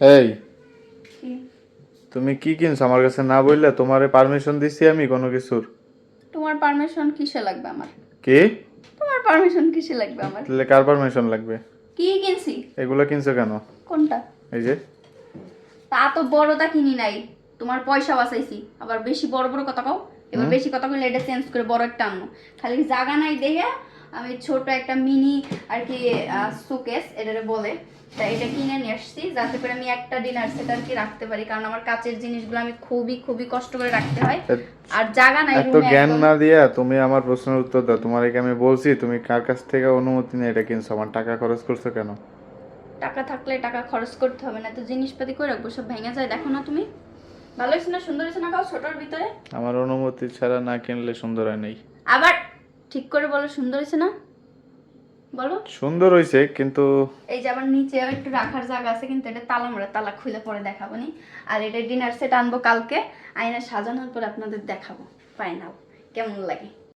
এই তুমি কি কিনছো? আমার কাছে না বললে তোমারে পারমিশন দিছি আমি কোনো কিছুর। তোমার পারমিশন কিসে লাগবে আমার? কি? তোমার পারমিশন কিসে লাগবে আমার? তাহলে কার পারমিশন লাগবে? কি কিনছি? এগুলো কিনছো কেন? কোনটা? এই যে। তা তো বড়টা কিনি নাই। তোমার পয়সা বাঁচাইছি। আবার বেশি বড় বড় কথা কও? এবার বেশি কথা কইলে এটা চেঞ্জ করে বড় একটা আনো খালি জায়গা নাই দেখে আমি ছোট একটা মিনি আর কি শোকেস এটারে বলে। তা এটা কিনে নিয়ে আসছি যাতে করে আমি একটা ডিনার সেট আর কি রাখতে পারি কারণ আমার কাচের জিনিসগুলো আমি খুবই খুবই কষ্ট করে রাখতে হয়। আর জায়গা নাই এত জ্ঞান না দিয়া তুমি আমার প্রশ্নের উত্তর দাও। তোমার আমি বলছি তুমি কার কাছ থেকে অনুমতি নিয়ে এটা কিনছো? আমার টাকা খরচ করছ কেন? টাকা থাকলে টাকা খরচ করতে হবে না তো জিনিসপাতি করে রাখব? সব ভেঙে যায় দেখো না তুমি। ভালো হয়েছে না? সুন্দর হয়েছে না কাউ ছোটোর ভিতরে? আমার অনুমতি ছাড়া না কিনলে সুন্দর হয় নাই। আবার ঠিক করে বলো সুন্দর হয়েছে না? বলো। সুন্দর হয়েছে কিন্তু এই যে আমার নিচে একটু রাখার জায়গা আছে কিন্তু এটা তালা মোড়া তালা খুলে পরে দেখাবো নি আর এটা ডিনার সেট আনব কালকে। আয়না সাজানোর পর আপনাদের দেখাবো পাই নাও কেমন লাগে?